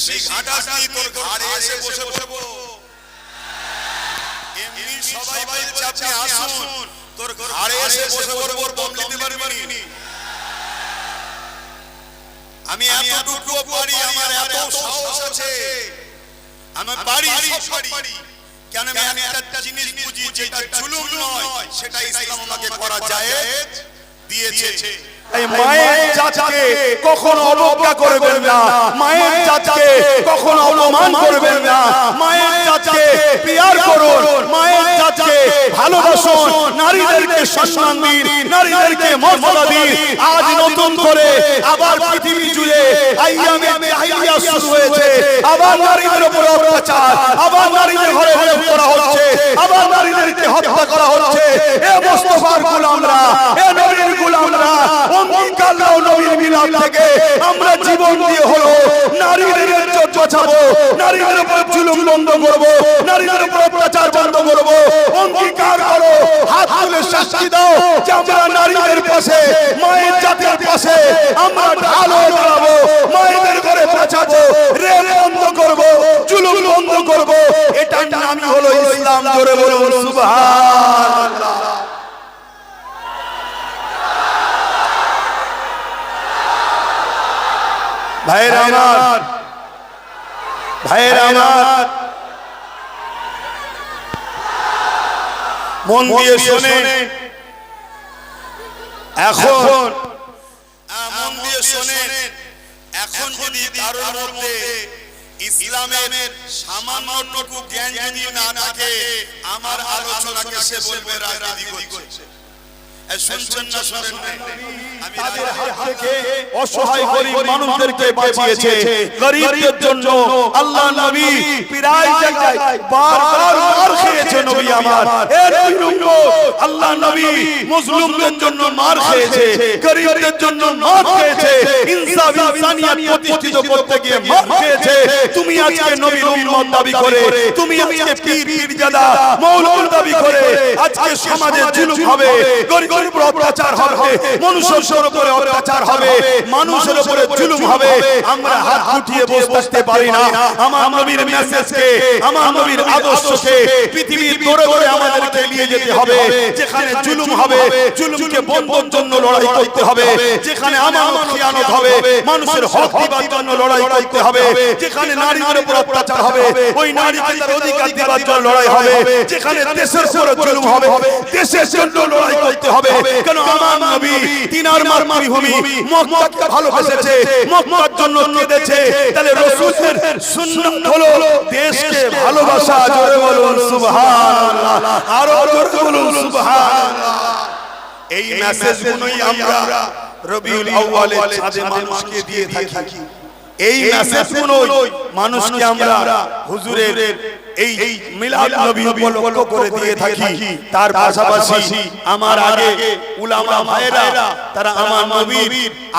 বেশি ঘাটাসনি তোর ঘাড়ে এসে বসে বসবো। এমনি সবাই বলছে আপনি আসুন। তোর ঘাড়ে এসে বসে পড়ব দম নিতে পারবি আমি এতটুকু পারি আমার এত সাহস আছে। আমি পারি সব পারি। কেন আমি একটা জিনিস বুঝি যেটা জুলুম নয় সেটা ইসলাম আমাকে করা যায় দিয়েছে। এই মায়ের চাচাকে কখনো অবজ্ঞা করবেন না। মায়ের চাচাকে কখনো অপমান করবেন না। মায়ের চাচাকে পিয়ার করুন। মায়ের চাচাকে ভালোবাসুন। নারীদেরকে সম্মান দিন। নারীদেরকে মর্যাদা দিন। আজ নতুন করে আবার পৃথিবী জুড়ে আইয়ামে জাহিলিয়া শুরু হয়েছে। আবার নারীদের উপর অত্যাচার। আবার নারীদের ঘরে ঘরে করা হচ্ছে। আবার নারীদেরকে হত্যা করা হচ্ছে। এ মোস্তফার গোলামরা। এ নবীর গোলামরা অঙ্গীকার নাও নবীর মিলাদ থেকে। আমরা জীবন দিয়ে হলো নারীদের ইজ্জত বাঁচাবো, নারীদের উপর জুলুম বন্ধ করব, নারীদের উপর অত্যাচার বন্ধ করব। অঙ্গীকার করো, হাত তুলে শাস্তি দাও, যে আমরা নারীদের পাশে, মায়ের জাতির পাশে আমরা ঢাল দাঁড়াবো, মায়েদের ঘরে বাঁচাবো রেল বন্ধ করব, জুলুম বন্ধ করব। এটার নামই হলো ইসলাম, জোরে বলুন, সুবহানাল্লাহ। ভাইয়ের আমার। ভাইয়ের আমার। মন দিয়ে শোনে। এখন মন দিয়ে শোনেন এখন যদি কারোর মধ্যে ইসলামের সামান্যটুকু জ্ঞান যদি না থাকে আমার আলোচনাকে সে বলবে রাজনীতি করছে। শুনছেন না শোনেন আমি তাদের রাজনীতি- হাত থেকে অসহায় গরিব মানুষদেরকে বাঁচিয়েছে। গরিবদের জন্য আল্লাহ নবী প্রায় জায়গায় বারবার মার খেয়েছে নবী আমার। এ নবীর আল্লাহ নবী মুসলিমদের জন্য মার খেয়েছে। গরিবদের জন্য মার খেয়েছে। ইনসাফ ইনসানিয়াত প্রতিষ্ঠিত করতে গিয়ে মার খেয়েছে। তুমি আজকে নবীর উম্মত দাবি করে। তুমি আজকে পীর দাবি করে। আজকে সমাজে জুলুম হবে। গরিবের উপর অত্যাচার হবে। মানুষের উপরে অত্যাচার হবে। মানুষের উপরে জুলুম হবে। আমরা হাত উঠিয়ে বসে থাকতে পারি না। আমার নবীর মেসেজকে আমার নবীর আদর্শকে পৃথিবীর দৌড়ে দৌড়ে আমাদেরকে নিয়ে যেতে হবে। যেখানে জুলুম হবে জুলুমকে বন্ধর জন্য লড়াই করতে হবে। যেখানে আমার খিয়ানত হবে মানুষের হক দিবার জন্য লড়াই করতে হবে। যেখানে নারীদের উপর অত্যাচার হবে ওই নারীকে তার অধিকার দিবার জন্য লড়াই হবে। যেখানে দেশের উপর জুলুম হবে দেশের জন্য লড়াই করতে হবে কেন আমার নবী তিনার মার মারভূমি মক্কাকে ভালোবেসেছে। মক্কার জন্য কেঁদেছে। তাহলে রাসূলের সুন্নাত হলো দেশকে ভালোবাসা। জোরে বলুন সুবহানাল্লাহ। আরও জোরে বলুন সুবহানাল্লাহ। এই মেসেজগুলোই আমরা রবিউল আউয়ালে চাঁদে মানুষকে দিয়ে থাকি। এই মেসেজগুলোই মানুষকে আমরা হুজুরের এই মিলাদ নবী উপলক্ষ করে দিয়ে থাকি। তার পাশাপাশি আমার আগে উলামা ভাইরা তারা আমার নবীর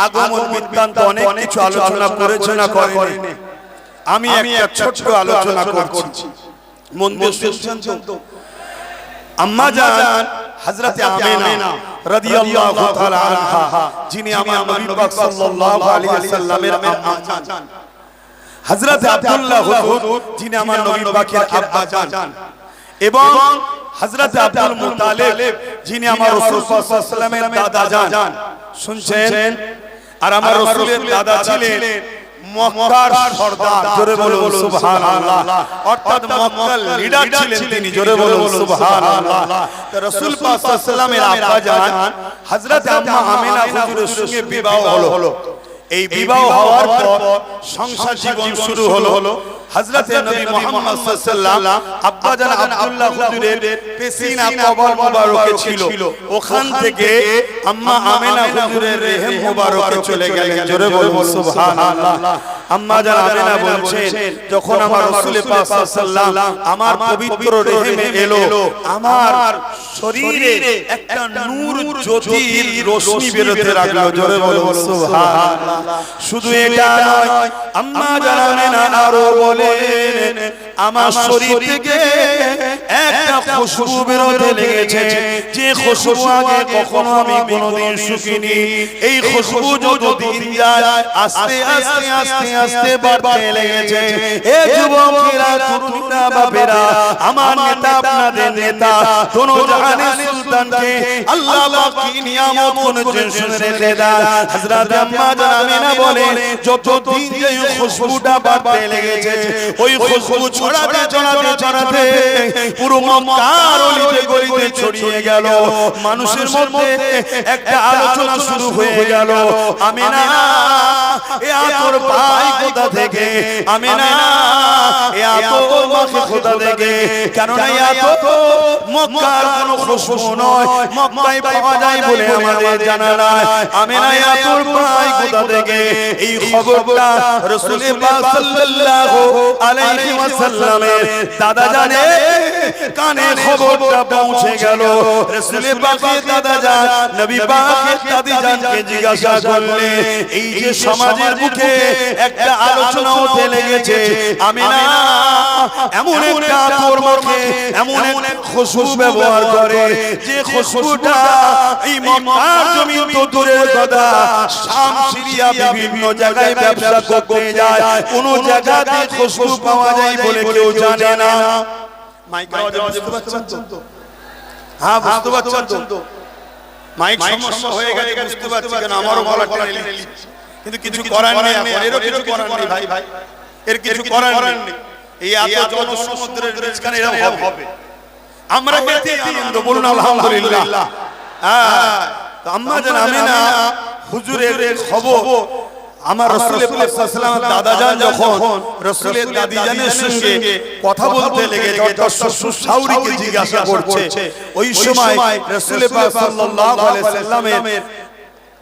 আগমন বৃত্তান্ত অনেক কিছু আলোচনা করেছে না করেনি আমি একটা ছোট্ট আলোচনা করছি। মন দিয়ে শুনছেন তো। আম্মা জান হযরতে আমিনা রাদিয়াল্লাহু তাআলা আনহা যিনি আমার নবী পাক সাল্লাল্লাহু আলাইহি ওয়াসাল্লামের আম্মা জান। হযরতে আব্দুল্লাহ হুজুর যিনি আমার নবী পাকের আব্বা জান এবং হযরতে আব্দুল মুতালিব যিনি আমার রাসূল সাল্লাল্লাহু আলাইহি ওয়াসাল্লামের দাদা জান শুনছেন? আর আমার রাসূলের দাদা ছিলেন মক্কার সর্দার। জোরে বলুন সুবহানাল্লাহ। অর্থাৎ মক্কার লিডার ছিলেন তিনি। জোরে বলুন সুবহানাল্লাহ। তো রাসূল পাক সাল্লাল্লাহু আলাইহি ওয়াসাল্লামের আব্বা জান হযরত আম্মা আমিনা হুজুরের সঙ্গে বিবাহ হলো। এই বিবাহ হওয়ার পর সংসার জীবন শুরু হলো হযরতে নবী মুহাম্মদ সাল্লাল্লাহু আব্বা জান আব্দুল্লাহ হুজুরের পেশিনা কবর মুবারকে ছিল। ওখান থেকে আম্মা আমেনা হুজুরের রেহেম মুবারকে চলে গেলেন। জোরে বলুন সুবহানাল্লাহ। আম্মা জান আমিনা বলছেন যখন আমার রাসূল পাক সাল্লাল্লাহু আমার পবিত্র রেহেমে এলো আমার শরীরে একটা নূর জ্যোতির রশ্মি বেরোতে লাগল জোরে বলুন সুবহানাল্লাহ। শুধু এটা নয় আম্মা জান আমিনা আরও বলেন আমার শরীর থেকে একটা খুশবু বেরোতে লেগেছে যে খুশবু আগে কখনো আমি কোনোদিন শুকিনি এই খুশবু যত দিন যায় আস্তে আস্তে আস্তে আস্তে বাড়তে লেগেছে এ যুবকেরা তরুণীরা বাপেরা আমার নেতা আপনাদের নেতা দোনো জাহানের সুলতানকে আল্লাহ পাক কি নিয়ামত করেছেন শুনে রেখে দেন হযরত আম্মা জান আমিনা বলে যত দিন যে খুশবুটা বাড়তে লেগেছে ওই খুশবু ছড়াতে ছড়াতে ছড়াতে পুরো মক্কার অলিতে গলিতে ছড়িয়ে গেল। মানুষের মধ্যে একটা আলোচনা শুরু হয়ে গেল। আমিনা এ আতর পাই কোথা থেকে আমি না এত মাখে থেকে কেননা এত মক্কার কোনো খুশবু নয় মক্কায় পাওয়া যায় বলে আমাদের জানা নাই। আমি না আতর পাই কোথা থেকে এই খবরটা রাসূল পাক সাল্লাল্লাহু আলাইহি ওয়াসাল্লামের দাদা জানে কানে খবরটা পৌঁছে গেল। রাসূল পাকের দাদা জান নবী পাকের দাদি জানকে জিজ্ঞাসা করলে এই যে সমাজের বুকে একটা আলোচনা হতে লেগেছে আমি না এমন একটা তোর মুখে এমন এক খুশবু ব্যবহার করে যে খুশবুটা এই মক্কার জমিন তো দূরের কথা। শাম সিরিয়া বিভিন্ন জায়গায় ব্যবসা করতে যায়। কোন জায়গাতে খুশবু পাওয়া যায় বলে কেউ জানে না। মাইক আওয়াজে বুঝতে পারছেন তো? হ্যাঁ বুঝতে পারছেন তো? মাইক সমস্যা হয়ে গেছে বুঝতে পারছি কেন আমারও গলা টেনে নিচ্ছে। কিন্তু কিছু করার নেই এরও কিছু করার নেই। ভাই ভাই। এর কিছু করার নেই। এই এত জনসমুদ্রের মাঝখানে এরকম হবে। আমরা পেতে আনন্দ বলুন আলহামদুলিল্লাহ। হ্যাঁ তো আম্মা জান আমিনা হুজুরের খবর। আমার রসুলের সাল্লাল্লাহু দাদা যান যখন রসুলের দাদি জানের সঙ্গে কথা বলতে লেগে ডক্টর শ্বশুর সাউরিকে জিজ্ঞাসা করছে। ওই সময় রসুলের পাক সাল্লাল্লাহু আলাইহি সাল্লামের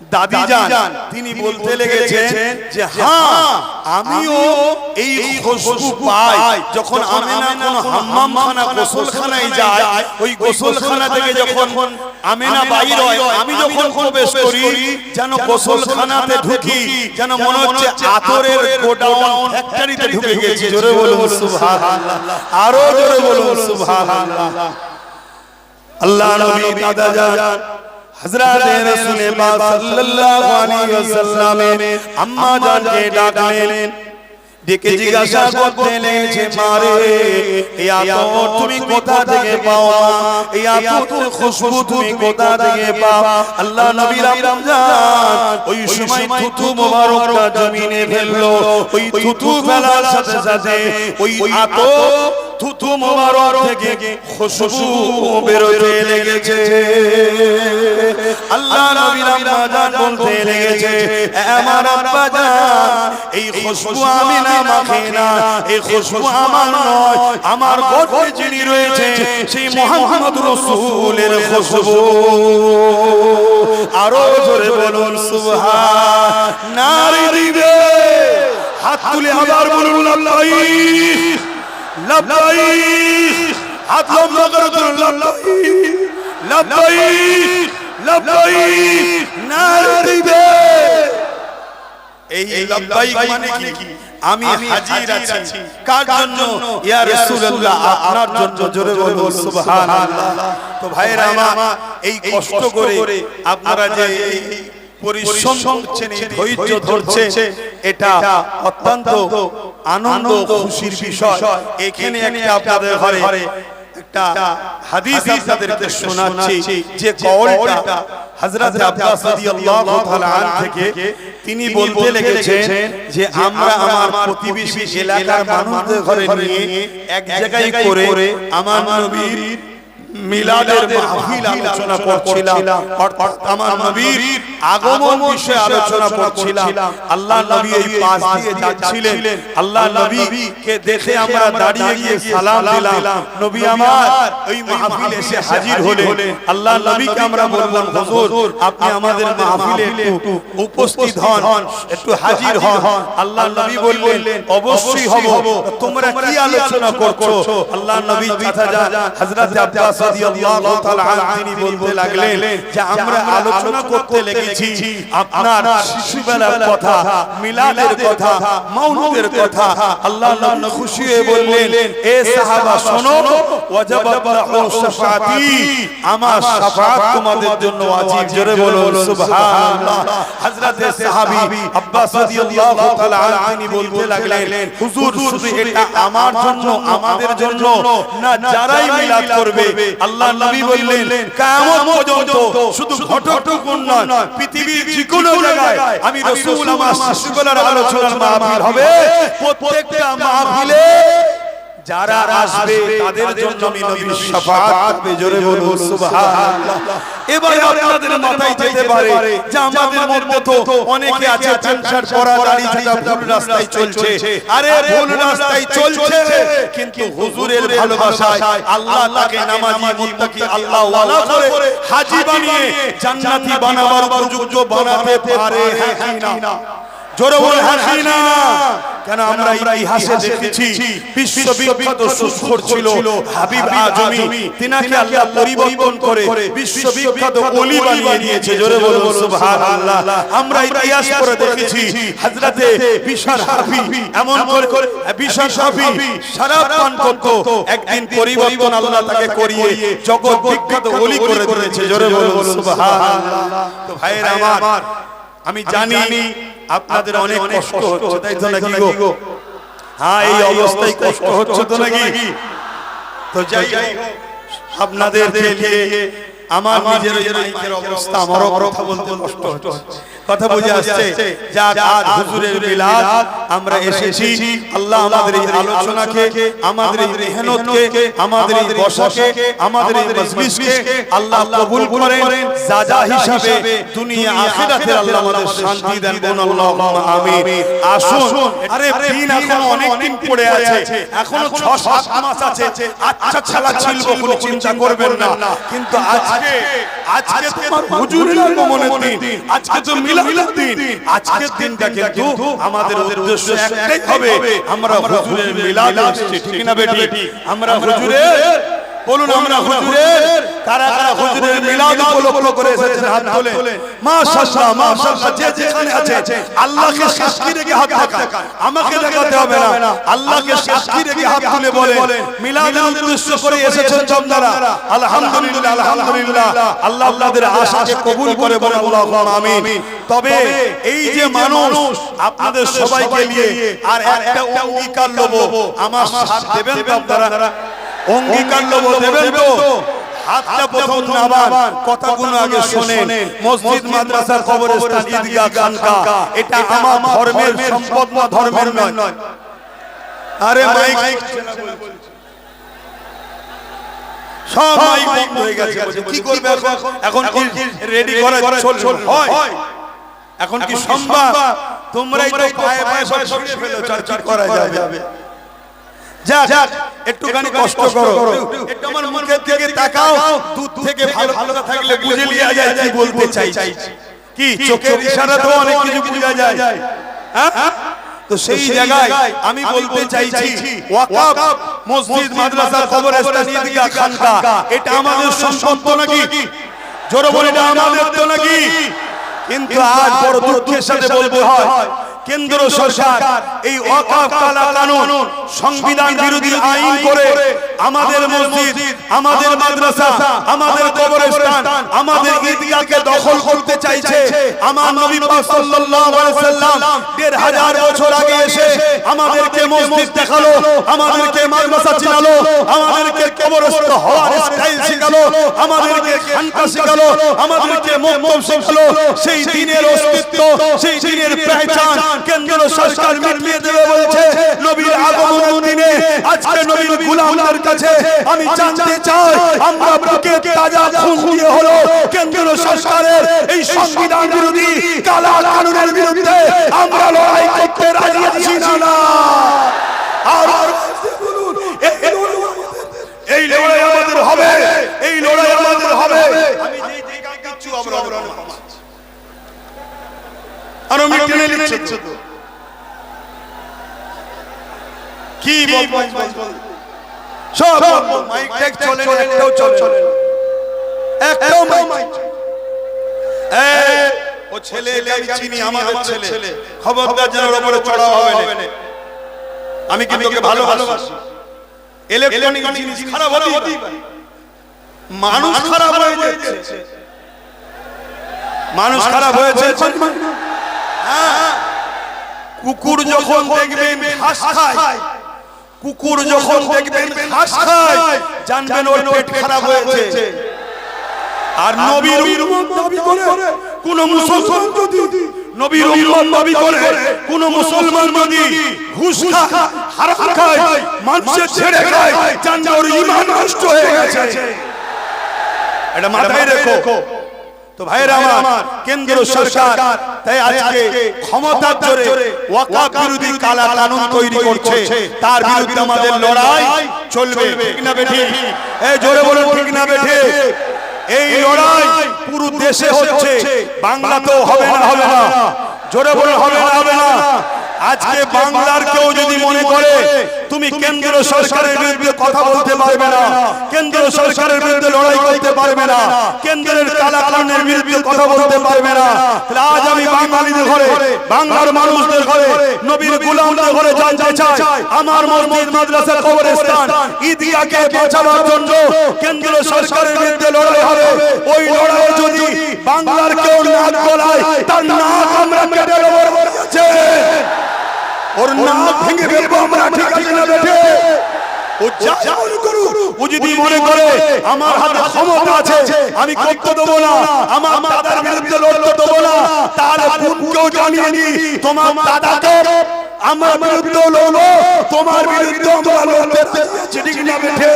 দাদি যান তিনি বলতে লেগেছেন যে হ্যাঁ আমিও এই খুশবু পাই। যখন আমেনা কোন হাম্মামখানা গোসলখানায় যায় ওই গোসলখানা থেকে যখন আমেনা বাইর হয় আমি যখন প্রবেশ করি যেন গোসলখানাতে ঢুকি যেন মনে হচ্ছে আতরের গোডাউন ফ্যাক্টরিতে ঢুকে গেছি। জোরে বলুন সুবহানাল্লাহ। আরও জোরে বলুন সুবহানাল্লাহ। আল্লাহ নবী দাদা যান হযরত রাসূল পাক সাল্লাল্লাহু আলাইহি ওয়াসাল্লাম আম্মা জানকে ডাকলেন। ডেকে জিজ্ঞাসা করতে লেগেছে মারে এই তুমি কোথা থেকে পাও আতর খুশবু তুমি কোথা থেকে পাও আল্লাহ নবী রমজান ওই সময় থুতু মোবারকটা জমিনে ফেলল। ওই থুতু ফেলার সাথে সাথে ওই আতর থুতু মোবারক থেকে খুশবু বেরোতে লেগেছে। আল্লাহ নবী রমজান বলতে লেগেছে, আমার আব্বা জান এই খুশবু আমি না মাখে না, এই খুশবু আমার নয়, আমার গর্ভে যিনি রয়েছে সেই মোহাম্মদ রাসূলের খুশবু। আরও জোরে বলুন, সুবহান, নারী দিবে। হাত তুলে আবার বলুন লাল্লাইক লাব্বাইক হাত লম্বা করে ধরুন লাব্বাইক লাব্বাইক লাব্বাইক নারী এই আমি হাজির আছি কার জন্য ইয়া রাসূলুল্লাহ আপনার জন্য জোরে বলুন সুবহানাল্লাহ তো ভাইরা আমার এই কষ্ট করে আপনারা যে পরিশ্রম করছেন ধৈর্য ধরছে এটা অত্যন্ত আনন্দ খুশির বিষয়। এখানে একটা আপনাদের ঘরে একটা হাদিস আপনাদেরকে শোনাচ্ছি। যে কওলটা হযরত আব্বাস রাদিয়াল্লাহু তাআলা আন থেকে তিনি বলতে লেগেছেন যে আমরা আমার প্রতিবেশী এলাকার মানুষদের ঘরে নিয়ে এক জায়গায় করে আমার নবীর মিলাদের মাহফিল আলোচনা করছিলাম। অর্থাৎ আমার নবীর আগমন বিষয়ে আলোচনা করছিলাম। আল্লাহ নবী এই পাশ দিয়ে যাচ্ছিলেন। আল্লাহ নবী কে দেখে আমরা দাঁড়িয়ে গিয়ে সালাম দিলাম। নবী আমার ওই মাহফিল এসে হাজির হলেন। আল্লাহ নবীকে আমরা বললাম হুজুর আপনি আমাদের মাহফিলে একটু উপস্থিত হন। একটু হাজির হন। আল্লাহ নবী বললেন অবশ্যই হব। তোমরা কি আলোচনা করছ? আল্লাহ নবী হযরত আব্বাস রাদিয়াল্লাহু তাআলা তিনি বলতে লাগলেন যে আমরা আলোচনা করতে লেগে দেখেছি। আপনার শিশুবেলার কথা মিলাদের কথা মাউলুদের কথা আল্লাহ আল্লাহ খুশি হয়ে বললেন এ সাহাবা শোনো ওয়াজাবাত লাহু শাফাতি আমার শাফাত তোমাদের জন্য ওয়াজিব জোরে বলো সুবহানাল্লাহ। হযরতে সাহাবী আব্বাস রাদিয়াল্লাহু তাআলা আনহু বলতে লাগলেন হুজুর শুধু এটা আমার জন্য আমাদের জন্য না যারাই মিলাদ করবে আল্লাহ নবী বললেন কিয়ামত পর্যন্ত শুধু ঘটকটুকু নয় পৃথিবীর যে কোনো জায়গায় আমি রাসূল আমার শিশুবেলার আলোচনার মাহফিল হবে। প্রত্যেকটা মাহফিলে যারা আসবে তাদের জন্য আমি নবীর শাফাআত জোরে বলুন সুবহানাল্লাহ। এবার আপনাদের মাথায় যেতে পারে যে আমাদের মধ্যে তো অনেকে আছে পেনশন পড়া দাড়ি ছাড়া ভুল রাস্তায় চলছে। আরে ভুল রাস্তায় চলছে। কিন্তু হুজুরের ভালোবাসায় আল্লাহ তাকে নামাজি মুত্তাকি আল্লাহ ওয়ালা করে হাজী বানিয়ে জান্নাতি বানাবার উপযুক্ত বানাতে পারে হ্যাঁ কি না? জোরে বলে কেন আমরা ইতিহাসে দেখেছি বিশ্ববিখ্যাত সুস্কর ছিল হাবিব আজমি। তিনাকে আল্লাহ পরিবর্তন করে বিশ্ববিখ্যাত ওলি বানিয়ে দিয়েছে। জোরে বলুন সুবহানাল্লাহ। আমরা ইতিহাস করে দেখেছি হযরতে বিশার হাফি। এমন করে বিশার হাফি শরাব পান করত। একদিন পরিবর্তন আল্লাহ তাকে করিয়ে জগৎ বিখ্যাত ওলি করে দিয়েছে জোরে বলুন সুবহানাল্লাহ। তো ভাইরা আমার আমি জানি আপনাদের অনেক কষ্ট হচ্ছে তাই তো নাকি গো? হ্যাঁ এই অবস্থায় কষ্ট হচ্ছে তো নাকি তো যাই আপনাদের আমার নিজের অবস্থা আমারও কথা বলতে কষ্ট হচ্ছে। কথা বুঝে আসছে যা আজ হুজুরের মিলাদ আমরা এসেছি। আল্লাহ আমাদের এই আলোচনাকে আমাদের এই মেহনতকে আমাদের এই বসাকে আমাদের এই মজলিসকে আল্লাহ কবুল করেন। সাজা হিসাবে দুনিয়া আখিরাতে আল্লাহ আমাদের শান্তি দেন বলুন আল্লাহুম্মা আমিন। আসুন। আরে দিন এখনও অনেক দিন পড়ে আছে। এখনও 6 7 মাস আছে। আচ্ছা খেলা ছিল কোনো চিন্তা করবেন না। কিন্তু আজকে আজকে তোমার হুজুরের আগমনের দিন। আজকে তো মিলাদের দিন। আজকের দিনটা কিন্তু আমাদের উদ্দেশ্য একটাই হবে। আমরা হুজুরের মিলাদ আসছে ঠিক না বেটি আমরা হুজুরের বলুন আমরা হুজুরের কারা কারা হুজুরের মিলাদ উপলক্ষ করে এসেছেন? হাত তুলে মাশাআল্লাহ মাশাআল্লাহ যে যেখানে আছে। আল্লাহকে সাক্ষী রেখে হাত দেখান। আমাকে দেখাতে হবে না। আল্লাহকে সাক্ষী রেখে হাত তুলে বলে মিলাদের উদ্দেশ্য করে এসেছেন আপনারা আলহামদুলিল্লাহ আলহামদুলিল্লাহ আল্লাহ আপনাদের আশাকে কবুল করে বলে আল্লাহুম্মা আমিন। তবে এই যে মানুষ আপনাদের সবাইকে নিয়ে আর একটা অঙ্গীকার লব। আমার সাথ দেবেন তো আপনারা? অঙ্গীকার লব দেবেন তো? হাতটা প্রথম নামান কথাগুলো আগে শোনেন। মসজিদ মাদ্রাসার কবরস্থান ঈদগাহ খানকা এটা আমার ধর্মের সম্পদ ধর্মের নয়। আরে মাইক সব মাইক বন্ধ হয়ে গেছে কি করবে এখন? এখন? রেডি করা চল হয়। এখন কি সম্ভব? তোমরাই তো পায়ে পায়ে সব ফেলেছো আর কি করা যাবে? যাক একটুখানি কষ্ট করো। একটু আমার মুখের দিকে তাকাও। দুধ থেকে ভালো ভালো থাকলে বুঝে লিয়া যায় কি বলতে চাইছি। কি চোখের ইশারাতেও অনেক কিছু বোঝা যায়। হ্যাঁ? তো সেই জায়গায় আমি বলতে চাইছি ওয়াকাফ মসজিদ মাদ্রাসা কবরস্থান ঈদগাহ খানকা। এটা আমাদের সম্পদ নাকি? জোরে বলে এটা আমাদের তো নাকি? কিন্তু আজ বড় দুঃখের সাথে বলতে হয় কেন্দ্র সরকার এই ওয়াকাফ কালা কানুন সংবিধান বিরোধী আইন করে আমাদের মসজিদ আমাদের মাদ্রাসা আমাদের কবরস্থান আমাদের ঈদগাহকে দখল করতে চাইছে আমার নবী পাক সাল্লাল্লাহু আলাইহি সাল্লাম দেড় হাজার বছর আগে এসে আমাদেরকে মসজিদ দেখাল আমাদেরকে মাদ্রাসা চিনালো আমাদেরকে কবরস্থ হওয়ার স্টাইল শিখালো আমাদেরকে খানকা শিখালো আমাদেরকে মক্তব শিখালো সেই দিনের অস্তিত্ব সেই দিনের পেহচান কেন্দ্র সরকার মিটিয়ে দেবে বলেছে নবীর আগমনের দিনে আজকে নবীর গোলামদের কাছে আমি জানতে চাই আমরা বুকে তাজা খুন দিয়ে হলো কেন্দ্র সরকারের এই সংবিধান বিরোধী কালা কানুনের বিরুদ্ধে আমরা লড়াই করতে রাজি আছি না। আর বলুন এই লড়াই আমাদের- এই হবে। এই লড়াই আমাদের হবে। আমি যেই যেই গান গাচ্ছি আমরা আরও মিটনে লিখছে তো। কি বলব সব মাইক টেক চলে না একটাও চলে না। একটাও মাইক এ ও ছেলে আমি চিনি আমাদের ছেলে। খবরদার যেন উপরে চড়া হবে না। আমি কিন্তু ওকে ভালোবাসি। ইলেকট্রনিক জিনিস খারাপ হতেই পারে। মানুষ খারাপ হয়ে যাচ্ছে। মানুষ খারাপ হয়েছে হ্যাঁ। কুকুর যখন দেখবেন ঘাস খায়। কুকুর যখন দেখবেন ঘাস খায় জানবেন ওর পেট খারাপ হয়েছে। আর নবীর উম্মত দাবি করে কোন মুসলমান যদি নবীর উম্মত দাবি করে কোন মুসলমান যদি ঘুষ খায় হারাম খায় মানুষের ছেড়ে খায় জানবে ওর ঈমান নষ্ট হয়ে গেছে। এটা মাথায় রেখো। তো ভাইরা আমার কেন্দ্র সরকার তাই আজকে ক্ষমতার জোরে ওয়াকাফ বিরোধী কালা কানুন তৈরি করছে। তার বিরুদ্ধে আমাদের লড়াই চলবে ঠিক না বেঠি এই জোরে বলুন ঠিক না বেঠি এই লড়াই পুরো দেশে হচ্ছে। বাংলাতেও হবে না হবে না জোরে বলে হবে না হবে না। আজকে বাংলার কেউ যদি মনে করে তুমি কেন্দ্র সরকারের বিরুদ্ধে কথা বলতে পারবে না কেন্দ্র সরকারের বিরুদ্ধে লড়াই করতে পারবে না কেন্দ্রের কালাকানুনের বিরুদ্ধে কথা বলতে পারবে না আজ আমি বাঙালিদের ঘরে বাংলার মানুষদের ঘরে নবীর গোলামদের ঘরে জানতে চাই আমার মসজিদ মাদ্রাসা কবরস্থান ঈদগাহকে বাঁচানোর জন্য কেন্দ্র সরকারের বিরুদ্ধে লড়াই হবে ওই লড়াইয়ে যদি বাংলার কেউ নাক গলায় তার নাক আমরা কেটে দেবো ওর নাক ভেঙে ফেলব আমরা ঠিক আছে না বেঠে? ও যা করুক ও যদি মনে করে আমার হাতে ক্ষমতা আছে আমি করতে দেবো না আমার দাদার বিরুদ্ধে লড়তে দেবো না তার বোনকেও জানিয়ে নি তোমার দাদাকে আমার বিরুদ্ধে লড়বো তোমার বিরুদ্ধে আমরা লড়তে ঠিক না বেঠে?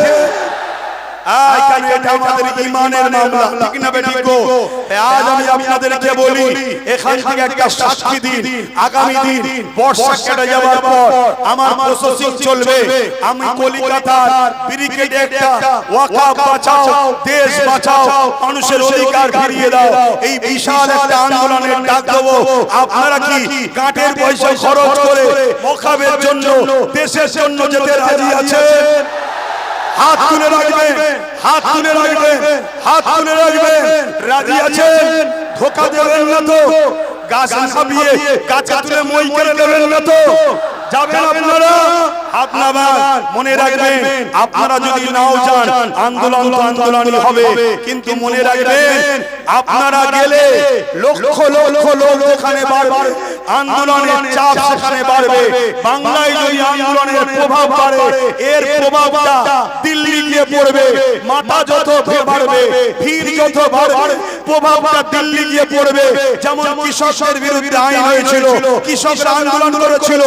আয় এটা আমাদের ঈমানের মামলা। ঠিক না বেঠিক গো? আজ আমি আপনাদেরকে বলি এখান থেকে একটা সাক্ষী দিন। আগামী দিন বর্ষা কেটে যাওয়ার পর আমার প্রসেসিং চলবে। আমি কলিকাতার ব্রিগেডে একটা ওয়াকাফ বাঁচাও দেশ বাঁচাও মানুষের অধিকার ফিরিয়ে দাও। এই বিশাল একটা আন্দোলনের ডাক দেবো। আপনারা কি কাঠের পয়সা খরচ করে মোকাবের জন্য দেশের জন্য যেতে রাজি আছেন? হাত তুলে রাখবেন হাত তুলে রাখবেন হাত তুলে রাখবেন। রাজি আছেন? ধোকা দেবেন না তো? গাছ নামিয়ে গাছে তুলে মই করে দেবেন না তো? যাবেন আপনারা হাত নামান মনে রাখবেন আপনারা যদি নাও যান আন্দোলন তো আন্দোলনই হবে। কিন্তু মনে রাখবেন আপনারা গেলে লক্ষ লক্ষ লোক যেখানে বাড়বে আন্দোলনের চাপ সেখানে বাড়বে। বাংলায় যদি আন্দোলনের প্রভাব বাড়ে এর প্রভাবটা দিল্লি গিয়ে পড়বে মাথা যত বাড়বে ভিড় যত বাড়বে প্রভাবটা দিল্লি গিয়ে পড়বে। যেমন কৃষকের বিরুদ্ধে আইন হয়েছিল কৃষকরা আন্দোলন করেছিল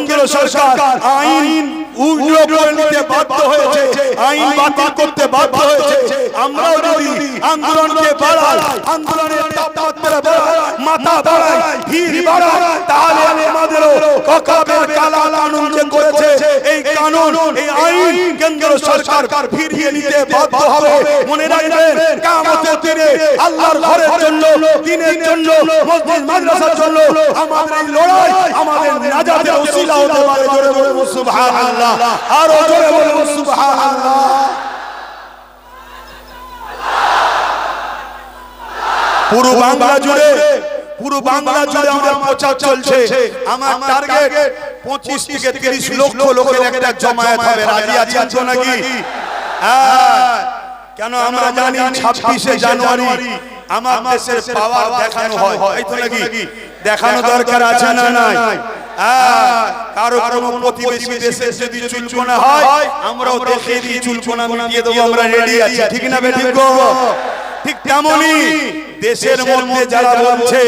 কেন্দ্র সরকার আইন নিতে বাধ্য হয়েছে আইন বাতিল করতে বাধ্য হয়েছে। আমরাও যদি আন্দোলনকে বাড়াই আন্দোলনের তাপমাত্রা বাড়াই মাথা বাড়াই ভিড় বাড়াই তাহলে আমাদেরও ককাবের কালা কানুন যে করেছে। এই কানুন এই আইন কেন্দ্র সরকার ফিরিয়ে নিতে বাধ্য হবে। মনে রাখবেন কিয়ামতের দিনে আল্লাহর ঘরের জন্য দিনের জন্য মসজিদ মাদ্রাসার জন্য আমাদের লড়াই আমাদের নাজাতের উসিলা হতে পারে জোরে বলে সুবহানাল্লাহ আর জোরে বলে সুবহানাল্লাহ। পুরো বাংলা জুড়ে পুরো বাংলা জুড়ে আমার প্রচার চলছে। আমার টার্গেট পঁচিশ থেকে তিরিশ লক্ষ লোকের একটা জমায়েত হবে। রাজি আছেন তো নাকি? হ্যাঁ। কেন আমরা জানি ছাব্বিশে জানুয়ারি আমার দেশের পাওয়ার দেখানো হয়। এই তো নাকি? দেখানো দরকার আছে না নাই? কারও কোনো প্রতিবেশী দেশে যদি চুলকোনা হয় আমরাও দেখে দিই চুলকোনা মিটিয়ে দেবো আমরা রেডি আছি ঠিক না বেঠিক ঠিক তেমনই দেশের মধ্যে যারা বলছে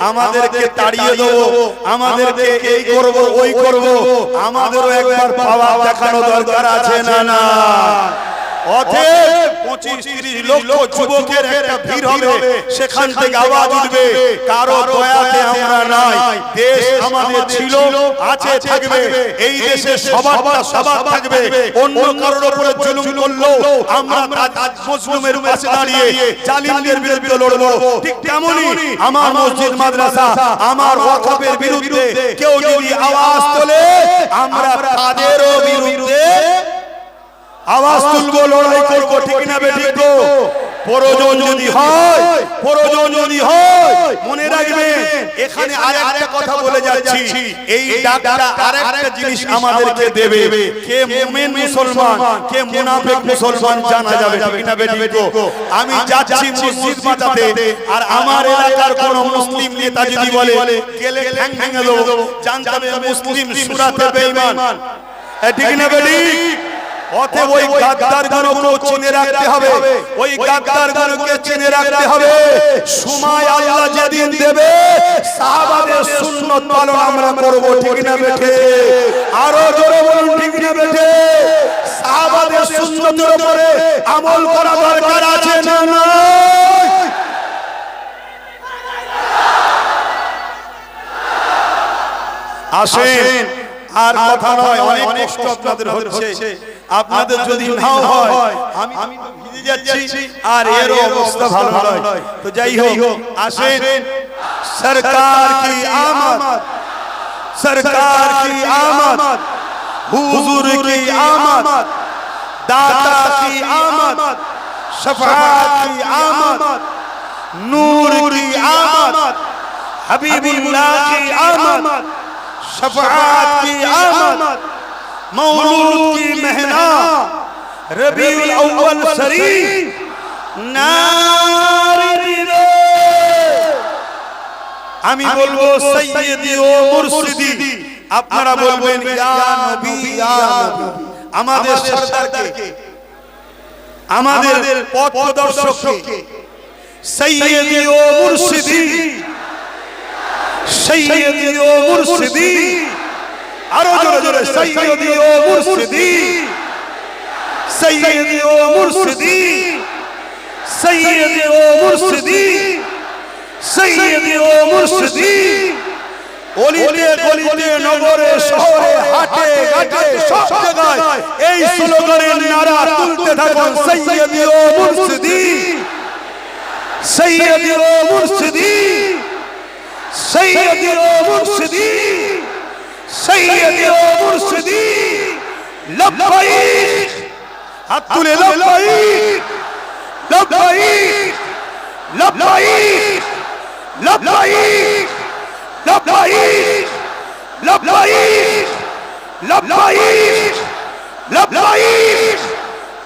আমাদেরকে তাড়িয়ে দেবো আমাদেরকে এই করব ওই করব আমাদেরও একবার পাওয়া দেখানো দরকার আছে না না অতএব পঁচিশ তিরিশ লক্ষ যুবকের একটা ভিড় হবে। সেখান থেকে আওয়াজ উঠবে। কারও দয়াতে আমরা নাই। দেশ আমাদের ছিল আছে থাকবে। এই দেশে সবারটা সবার থাকবে। অন্য কারোর উপরে জুলুম করল আমরা আজ মুসলিমের পাশে দাঁড়িয়ে জালিমদের বিরুদ্ধে লড়বো। ঠিক তেমনই আমার মসজিদ মাদ্রাসা আমার ওয়াকফের বিরুদ্ধে কেউ যদি আওয়াজ তোলে আমরা তাদেরও বিরুদ্ধে আওয়াজ তুলবো লড়াই করব ঠিক না বেঠিক গো। প্রয়োজন যদি হয় প্রয়োজন যদি হয় মনে রাখবেন এখানে আরেকটা কথা বলে যাচ্ছি। এই ডাকটা আরেকটা জিনিস আমাদেরকে দেবে। কে মুমিন মুসলমান কে মুনাফিক মুসলমান জানা যাবে ঠিক না বেটি গো। আমি যাচ্ছি মসজিদ বাঁচাতে আর আমার এলাকার কোন মুসলিম নেতা যদি বলে গেলে ঠ্যাং ভেঙে দেবো। জানতে মুসলিম সুরাতে বেঈমান ঠিক না বেটি অতএব ওই গাদ্দার গুলোকে চিনে রাখতে হবে। ওই গাদ্দার গুলোকে চিনে রাখতে হবে। সময় আল্লাহ যেদিন দেবে সাহাবাদের সুন্নত পালন আমরা করব ঠিক না বেঠে। আরও জোরে বলুন ঠিক না বেঠে। সাহাবাদের সুন্নতের উপরে আমল করা দরকার আছে না না আসেন। আর কথা নয় অনেক কষ্ট আপনাদের হচ্ছে। আপনাদের যদি নাও হয় আমি আমি তো ভিজে যাচ্ছি। আর এর অবস্থা ভালো নয়। তো যাই হোক আসেন। সরকার কি আমদ? সরকার কি আমদ? হুজুর কি আমদ? দাতা কি আমদ? শফাত কি আমদ? নূর কি আমদ? হাবিবুল্লাহ কি আমদ? शफाअत की आमद मौलूद की महना रबीउल अव्वल शरीफ নারীরে আমি বলবো সৈয়দি ও মুর্শিদি আপনারা বলবেন ইয়া নবী ইয়া নবী আমাদের সরকারকে আমাদের পথ প্রদর্শককে সৈয়দি ও মুর্শিদি সৈয়দি ও মুর্শিদি। আরও জোরে জোরে সৈয়দি ও মুর্শিদি। সৈয়দি ও মুর্শিদি। সৈয়দি ও মুর্শিদি। সৈয়দি ও মুর্শিদি। অলিতে গলিতে, নগরে শহরে, হাটে ঘাটে, সব জায়গায় এই স্লোগানের নারা তুলতে থাকুন সৈয়দি ও মুর্শিদি। সৈয়দি ও মুর্শিদি। সৈয়দি ও মুর্শিদি সৈয়দি ও মুর্শিদি লব্বাইক হাত তুলে লব্বাইক লব্বাইক লব্বাইক লব্বাইক লব্বাইক লব্বাইক লব্বাইক লব্বাইক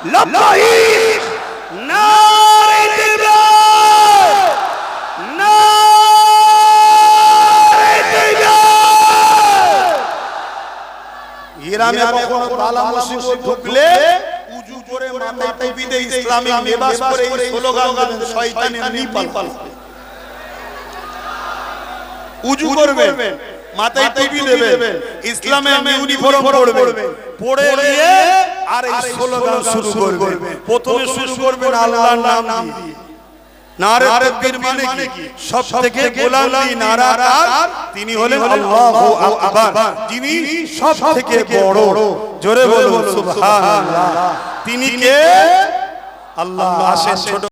লব্বাইক না ইরামে কখনো তালা মুসিবত ঢুকলে উজু করে মাথায় টুপি দিয়ে ইসলামিক লিবাস পরে এই স্লোগান দেন শয়তান এমনি পালাবে উজু করবেন মাথায় টুপি দেবেন ইসলামে ইউনিফর্ম পরবেন পরে গিয়ে আর এই স্লোগান শুরু করবেন। প্রথমে শুরু করবেন আল্লাহর নাম দিয়ে। নারে তাকবীর মানে কি? সব থেকে গোলামি নারা কার তিনি হলেন আল্লাহু আকবার। যিনি সব থেকে বড়। জোরে বলুন সুবহানাল্লাহ। তিনি কে? আল্লাহ আসেন ছোট